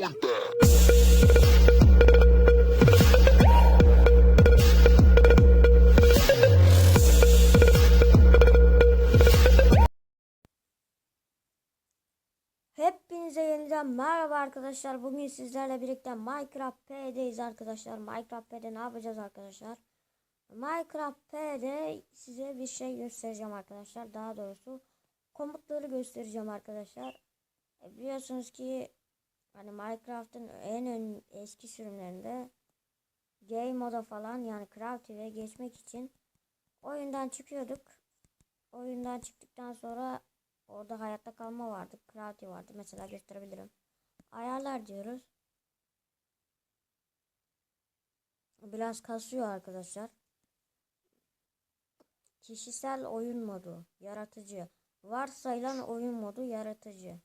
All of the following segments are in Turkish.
that. Hepinize yeniden merhaba arkadaşlar. Bugün sizlerle birlikte Minecraft P'deyiz arkadaşlar. Minecraft P'de ne yapacağız arkadaşlar? Minecraft P'de size bir şey göstereceğim arkadaşlar. Daha doğrusu komutları göstereceğim arkadaşlar. E, biliyorsunuz ki hani Minecraft'ın en ön, eski sürümlerinde Game moda falan yani Creative'e geçmek için oyundan çıkıyorduk. Oyundan çıktıktan sonra Orada hayatta kalma vardı. Creative vardı. Mesela gösterebilirim. Ayarlar diyoruz. Biraz kasıyor arkadaşlar. Kişisel oyun modu. Yaratıcı. Varsayılan oyun modu yaratıcı.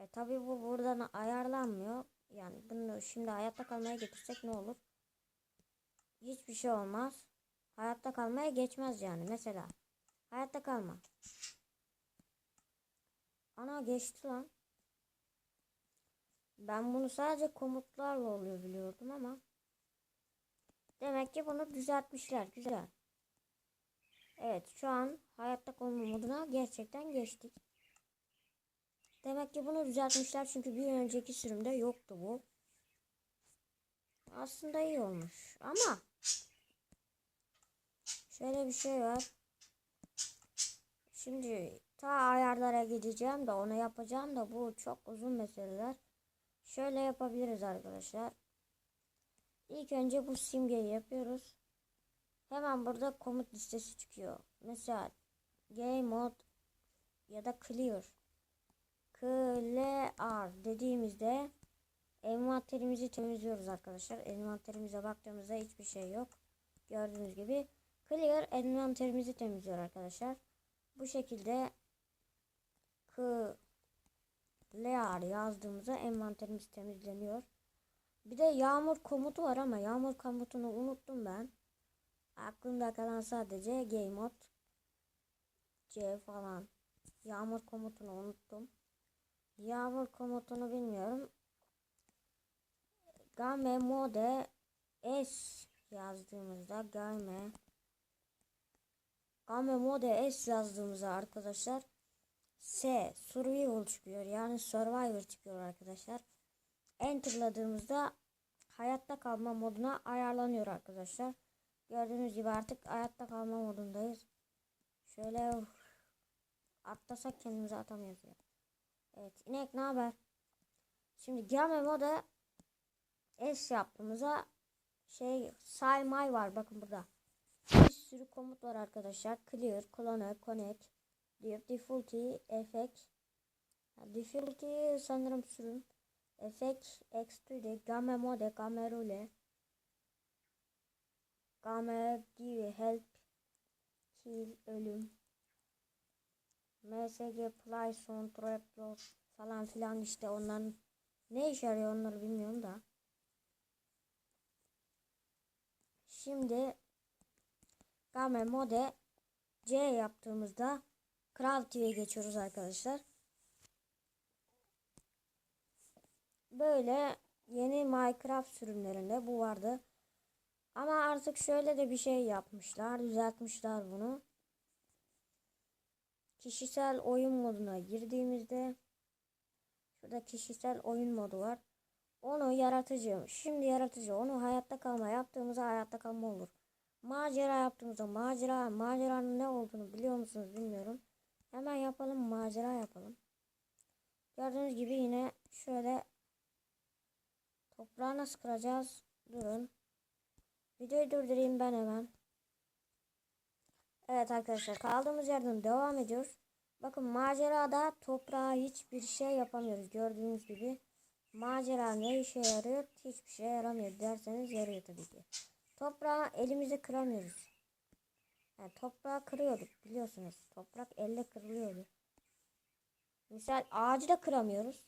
E tabi bu buradan ayarlanmıyor. Yani bunu şimdi hayatta kalmaya getirsek ne olur? Hiçbir şey olmaz. Hayatta kalmaya geçmez yani. Mesela hayatta kalma. Ana geçti lan. Ben bunu sadece komutlarla oluyor biliyordum ama. Demek ki bunu düzeltmişler. Güzel. Evet şu an hayatta kalma moduna gerçekten geçtik. Demek ki bunu düzeltmişler çünkü bir önceki sürümde yoktu bu. Aslında iyi olmuş ama şöyle bir şey var. Şimdi ta ayarlara gideceğim de onu yapacağım da bu çok uzun meseleler. Şöyle yapabiliriz arkadaşlar. İlk önce bu simgeyi yapıyoruz. Hemen burada komut listesi çıkıyor. Mesela game mode ya da clear. Clear dediğimizde envanterimizi temizliyoruz arkadaşlar. Envanterimize baktığımızda hiçbir şey yok. Gördüğünüz gibi clear envanterimizi temizliyor arkadaşlar. Bu şekilde clear yazdığımızda envanterimiz temizleniyor. Bir de yağmur komutu var ama yağmur komutunu unuttum ben. Aklımda kalan sadece game mode C falan. Yağmur komutunu unuttum. Yağmur komutunu bilmiyorum. Game mode S yazdığımızda game Game mode S yazdığımızda arkadaşlar S survival çıkıyor. Yani survivor çıkıyor arkadaşlar. Enter'ladığımızda hayatta kalma moduna ayarlanıyor arkadaşlar. Gördüğünüz gibi artık hayatta kalma modundayız. Şöyle uf, atlasak kendimizi atamıyoruz ya. Evet inek ne haber? Şimdi game mode S yaptığımızda şey saymay var bakın burada. Bir sürü komut var arkadaşlar. Clear, clone, connect. Difficulty, effect. Difficulty sanırım sürüm. Effect, extrude, game mode, game rule. Game diyor. Help, kill, ölüm. MSG, play, son, trap, loss falan filan işte onların ne işe yarıyor onları bilmiyorum da. Şimdi Game Mode C yaptığımızda Kral TV'ye geçiyoruz arkadaşlar. Böyle yeni Minecraft sürümlerinde bu vardı. Ama artık şöyle de bir şey yapmışlar. Düzeltmişler bunu. Kişisel oyun moduna girdiğimizde şurada kişisel oyun modu var. Onu yaratıcı. Şimdi yaratıcı. Onu hayatta kalma yaptığımızda hayatta kalma olur. Macera yaptığımızda macera, maceranın ne olduğunu biliyor musunuz bilmiyorum. Hemen yapalım macera yapalım. Gördüğünüz gibi yine şöyle toprağı nasıl kıracağız? Durun. Videoyu durdurayım ben hemen. Evet arkadaşlar kaldığımız yerden devam ediyoruz. Bakın macerada toprağa hiçbir şey yapamıyoruz. Gördüğünüz gibi macera ne işe yarıyor? Hiçbir şey yaramıyor derseniz yarıyor tabii ki. Toprağı elimizde kıramıyoruz. Yani toprağı kırıyorduk biliyorsunuz. Toprak elle kırılıyordu. Misal ağacı da kıramıyoruz.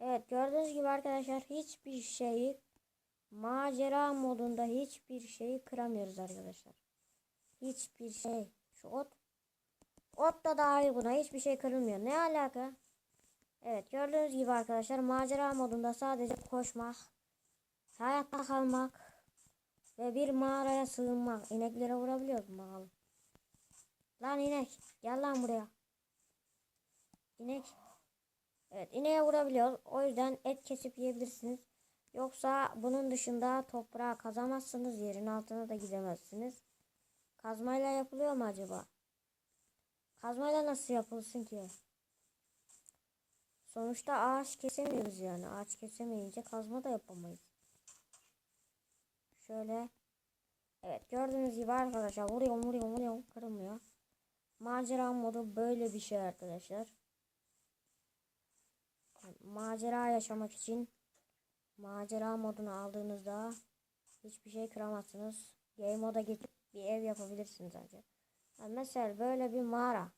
Evet gördüğünüz gibi arkadaşlar hiçbir şeyi macera modunda hiçbir şeyi kıramıyoruz arkadaşlar. Hiçbir şey. Şu ot. Ot da dahil buna hiçbir şey kırılmıyor. Ne alaka? Evet gördüğünüz gibi arkadaşlar macera modunda sadece koşmak, hayatta kalmak ve bir mağaraya sığınmak. İneklere vurabiliyoruz bakalım. Lan inek gel lan buraya. İnek. Evet ineğe vurabiliyoruz. O yüzden et kesip yiyebilirsiniz. Yoksa bunun dışında toprağa kazamazsınız. Yerin altına da gidemezsiniz. Kazmayla yapılıyor mu acaba? Kazmayla nasıl yapılsın ki? Sonuçta ağaç kesemiyoruz yani. Ağaç kesemeyince kazma da yapamayız. Şöyle. Evet gördüğünüz gibi arkadaşlar vuruyorum vuruyorum vuruyorum kırılmıyor. Macera modu böyle bir şey arkadaşlar. Macera yaşamak için macera modunu aldığınızda hiçbir şey kıramazsınız. Game moda geçip bir ev yapabilirsiniz ancak. Yani mesela böyle bir mağara.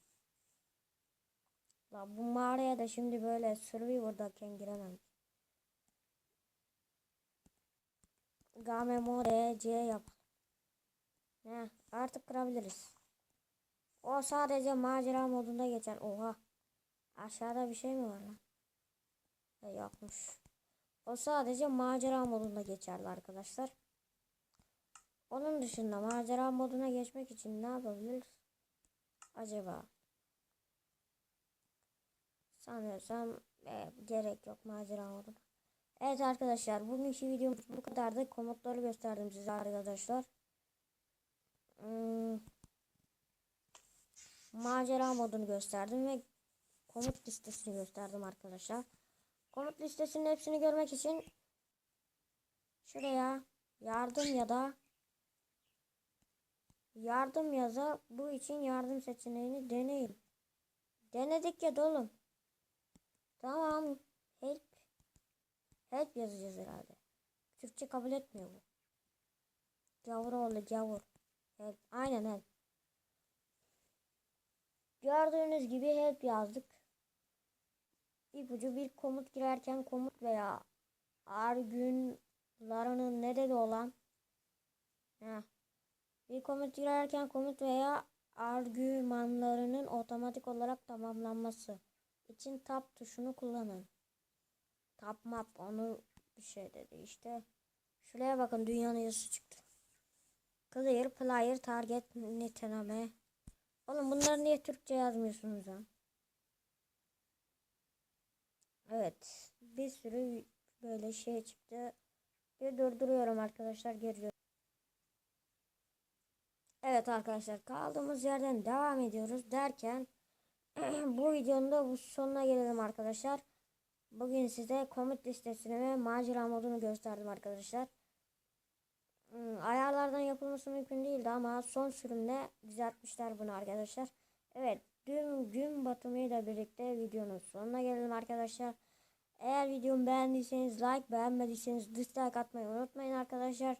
La bu mağaraya da şimdi böyle Survivor'dayken giremem. Game mode C yapalım. Ne? Artık kırabiliriz. O sadece macera modunda geçer. Oha. Aşağıda bir şey mi var lan? E, yokmuş. O sadece macera modunda geçerli arkadaşlar. Onun dışında macera moduna geçmek için ne yapabiliriz? Acaba? Sanırsam e, gerek yok macera moduna. Evet arkadaşlar bugünkü videomuz bu kadardı. Komutları gösterdim size arkadaşlar. Hmm, macera modunu gösterdim ve komut listesini gösterdim arkadaşlar. Komut listesinin hepsini görmek için şuraya yardım ya da yardım yaza bu için yardım seçeneğini deneyin. Denedik ya dolum. Tamam. Help. Help yazacağız herhalde. Türkçe kabul etmiyor bu. Gavur oldu gavur. Help. Aynen help. Gördüğünüz gibi help yazdık. İpucu bir komut girerken komut veya argünlarının nedeni olan Heh. Bir komut girerken komut veya argümanlarının otomatik olarak tamamlanması için tab tuşunu kullanın. Tab map onu bir şey dedi işte. Şuraya bakın dünyanın yazısı çıktı. Clear, player, target, niteleme. Oğlum bunları niye Türkçe yazmıyorsunuz ha? Evet. Bir sürü böyle şey çıktı. Bir durduruyorum arkadaşlar geliyor. Evet arkadaşlar kaldığımız yerden devam ediyoruz derken bu videonun da bu sonuna gelelim arkadaşlar. Bugün size komut listesini ve macera modunu gösterdim arkadaşlar. Hmm, ayarlardan yapılması mümkün değildi ama son sürümde düzeltmişler bunu arkadaşlar. Evet dün gün batımıyla birlikte videonun sonuna gelelim arkadaşlar. Eğer videomu beğendiyseniz like beğenmediyseniz dislike atmayı unutmayın arkadaşlar.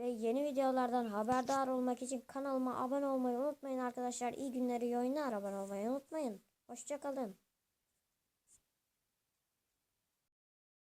Ve yeni videolardan haberdar olmak için kanalıma abone olmayı unutmayın arkadaşlar. İyi günleri, iyi oyunlar abone olmayı unutmayın. Hoşçakalın.